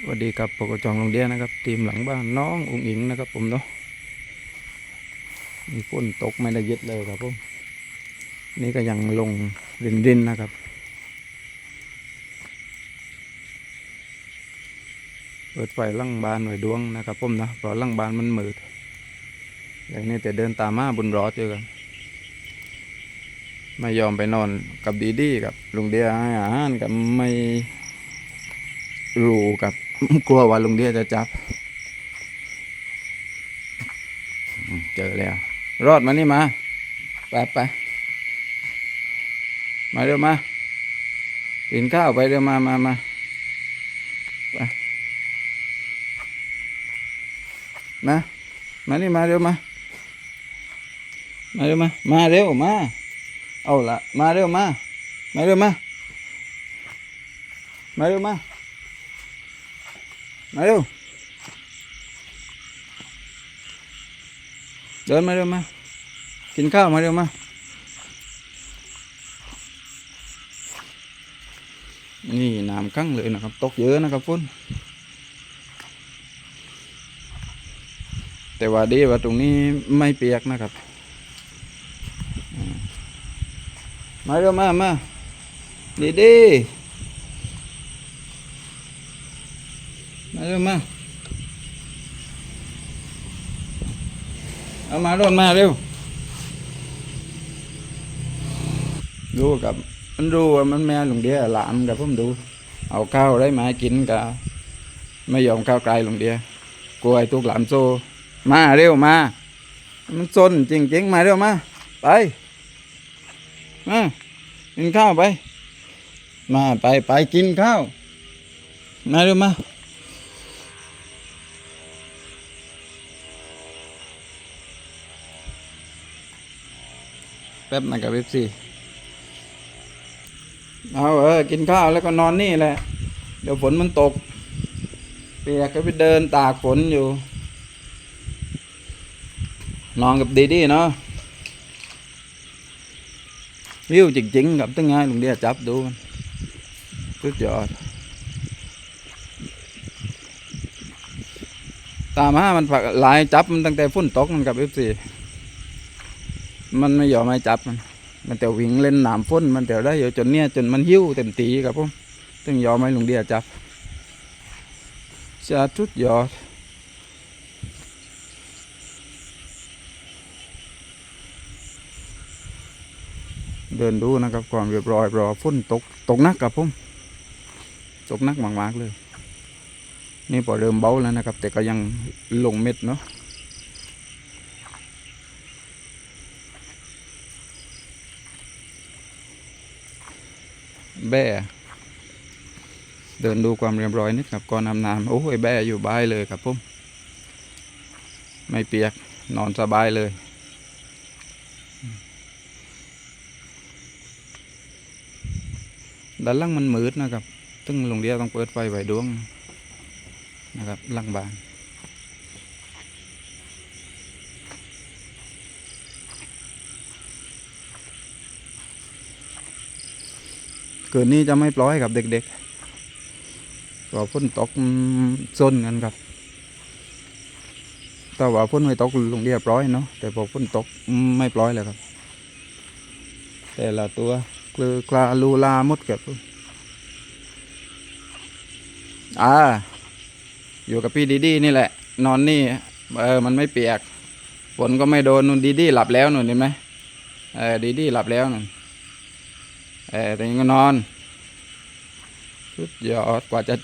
สวัสดีครับปกจองโรงเรียนะครับทีมหลังบ้านน้องอุ๋งอิงนะครับ ผมเนาะมีฝนตกไม่ได้ยึดเลยครับผมนี่ก็ยังลงรินรินๆนะครับ เปิดไฟลังบานไว้ดวงนะครับผมนะเพราะลังบานมันมืดอย่างนี้แต่เดินตามมาบนรอเจอกันไม่ยอมไปนอนกับดีดีกับลุงเดียอาหารกับไม่รู้กับ กลัวว่าลุงเดียจะจับ เจอแล้ว รอดมานี่มา ไปไป มาเร็วมากินข้าวไปเร็วมามามาไปมามานี่มาเร็วมา มาเร็วมา มาเร็วมา เอาละมาเร็วมา มาเร็วมา มาเร็วมา มาเร็ว เดินมาเร็วมา กินข้าวมาเร็วมา นี่น้ำกั้งเลยนะครับ ตกเยอะนะครับพุ่นแต่ว่าดีว่าตรงนี้ไม่เปียกนะครับมมาเร็วมามาดีดีมา เร็วมา เอามาโดนมาเร็ว ดูกับ มันดูว่ามันแม่หลงเดียหลามกับผมดู เอาข้าวได้มากินกับไม่ยอมข้าวไกลหลงเดียกลัวไอ้ตุกหลามโซ มาเร็วมา มันซนจริงๆมาเร็วมา ไปมากินข้าวไป มาไปไปกินข้าว มาเร็วมา ป๊บนะครับเอฟซีเอาเออกินข้าวแล้วก็นอนนี่แหละ เดี๋ยวฝนมันตก เปียกก็ไปเดินตากฝนอยู่ นอนกับดีดีเนาะวิวจริงๆกับตั้งไงลุงเดียจับดูมันสุดยอดตามมามันฝักหลายจับมันตั้งแต่ฝนตกมันกับเอฟซี มันไม่ยอมให้จับมันมันแต่วิ่งเล่นหนามฝนมันแต่ได้อยู่จนเนี้ยจนมันหิ้วเต็มตีครับผมต้องยอมให้ลุงเดียจับจะทุดยอดเดินดูนะครับความเรียบร้อยรอฝนตกตกนักครับผมตกนักมากๆเลย นี่พอเริ่มเบาแล้วนะครับ แต่ก็ยังลงเม็ดเนาะ แบ่เดินดูความเรียบร้อยนิดครับก่อนนำน้ำโอ้ยแบ่อยู่บายเลยครับผมไม่เปียกนอนสบายเลยด้านล่างมันมืดนะครับซึ่งโรงเรียนต้องเปิดไฟไว้ดวงนะครับล่างบาน เกิดนี้จะไม่ปล่อยกับเด็กๆก็ฝนตกซนกันครับแต่ว่าฝนไม่ตกโรงเรียนปล่อยเนาะแต่พอฝนตกไม่ปล่อยเลยครับ แต่ละตัวกลือกลาลูลาหมดเกับอ่าอยู่กับพี่ดีดีนี่แหละ นอนนี่เออมันไม่เปียกฝนก็ไม่โดนนุ่นดีดีหลับแล้วนุ่นเห็นไหมเออดีดีหลับแล้วนุ่น เออแต่ยังก็นอนสุดยอดกว่าจะ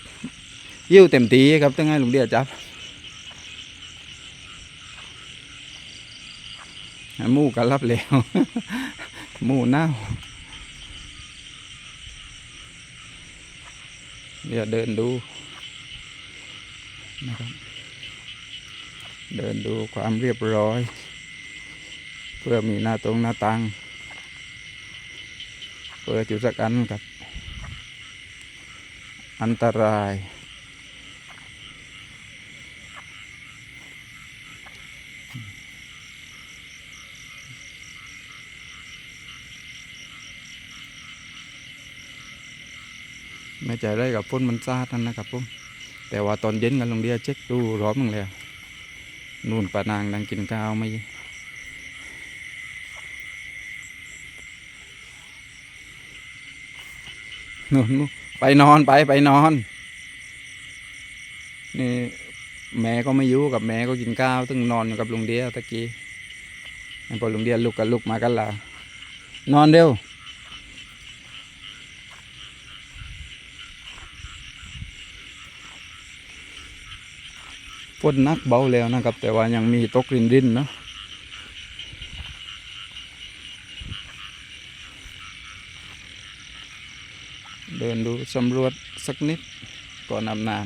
ยิ้วเต็มทีครับตั้งไงลุงเดียจับมูกันรับแล้ว มูเน่าเดี๋ยวเดินดูนะครับเดินดูความเรียบร้อย เพื่อมีหน้าตรงหน้าตัง เปิดจุดสักอันครับ อันตรายไม่ใจได้กับพ่นมันซาดนั่นนะครับผมแต่ว่าตอนเย็นกันลงเดียเช็คดูร้อบมึงแล้วนู่นปานางนั่งกินข้าวไม่ นู่นไปนอนไปไปนอน นี่แม่ก็ไม่อยู่กับแม่ก็กินข้าวตึงนอนอยู่กับลุงเดียตะกี้พอลุงเดียลุกกันลุกมากันละนอนเร็วฝนนักเบาแล้วนะครับ แต่ว่ายังมีตกรินรินเนาะเดินดู สำรวจสักนิดก่อนอาบน้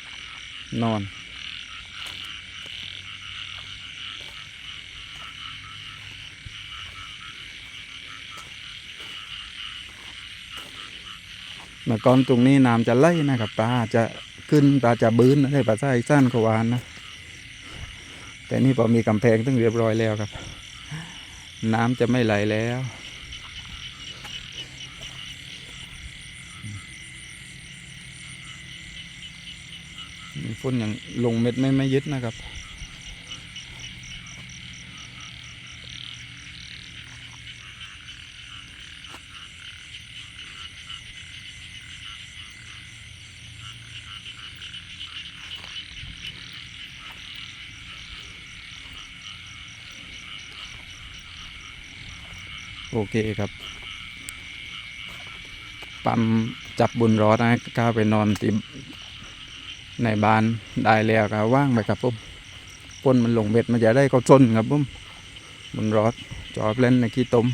ำนอน เมื่อก่อนตรงนี้น้ำจะไหลนะครับปลาจะขึ้นปลาจะบื้นอะไรปลาไส้สั้นขวานนะ แต่นี่พอมีกำแพงตั้งเรียบร้อยแล้วครับ น้ำจะไม่ไหลแล้ว มี ฝนอย่างลงเม็ดไม่ไม่ยึดนะครับ โอเคครับ ปั๊มจับบุญรอดนะก้าวไปนอนติม ในบ้านได้แล้วก็ว่างไปครับผมปนมันลงเบ็ดมันจะได้เขาจนครับผมบุญรอดจอบเล่นในขี้ตม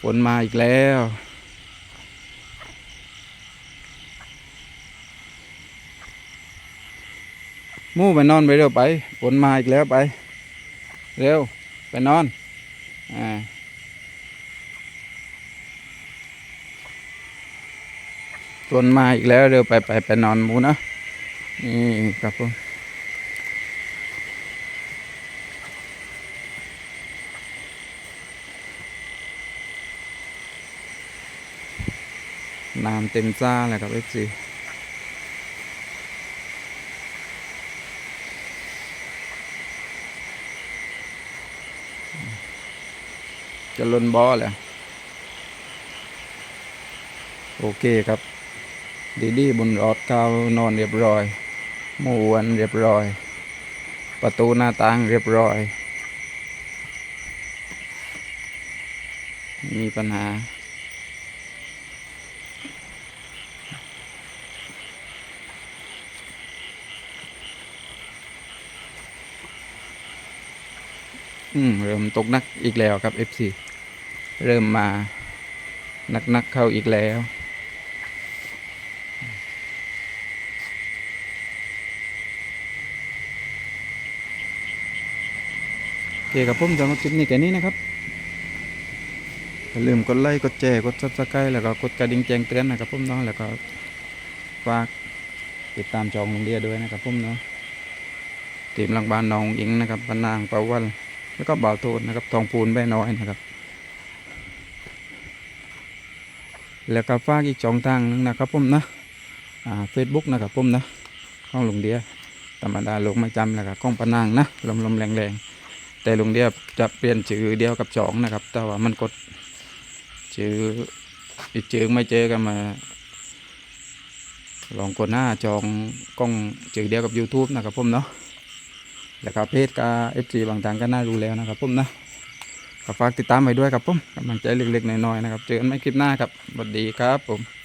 ฝนมาอีกแล้วมู่ไปนอนไปเร็วไปฝนมาอีกแล้วไป เร็ว ไปนอน อ่า ฝนมาอีกแล้วเร็วไปไปไปนอนหมูนะนี่ครับผมน้ำเต็มซ่าเลยครับเอฟซีจะลนบ่อแล้วโอเคครับ ดีดีบนรถก้าวนอนเรียบร้อยมูวนเรียบร้อย ประตูหน้าต่างเรียบร้อย มีปัญหา อืม เริ่มตกนักอีกแล้วครับ FC เริ่มมานักๆเข้าอีกแล้ว เคครับผมสำหรับคลิปนี้แค่นี้นะครับอย่าลืมกดไลค์กดแชร์กดซับสไครต์แล้วก็กดกระดิ่งแจ้งเตือนนะครับผมเนาะแล้วก็ฝากติดตามจองโรงเรียนด้วยนะครับผมเนาะทีมลังบานน้องอิงนะครับปานางปาวันแล้วก็บ่าวโทนนะครับทองพูนแม่น้อยนะครับ แล้วก็ฝากอีกช่องทางหนึงนะครับผมนะอ่าเฟซบุ๊กนะครับผมนะข้องลุงเดียธรรมดาลงไม่จำแล้วก็ข้องปนางนะลมๆแรงแรงๆ แต่ลุงเดียบจะเปลี่ยนชื่อเดียวกับจองนะครับ แต่ว่ามันกดชื่ออีกชื่อไม่เจอกันมา ลองกดหน้าจองกล้องชื่อเดียวกับ YouTube นะครับผมเนาะแล้วก็เพจกับเอฟซีบางทางก็น่ารู้แล้วนะครับผมนะฝากติดตามไปด้วยครับผมกำลังใจเล็กๆน้อยๆนะครับ เจอกันใหม่คลิปหน้าครับสวัสดีครับผม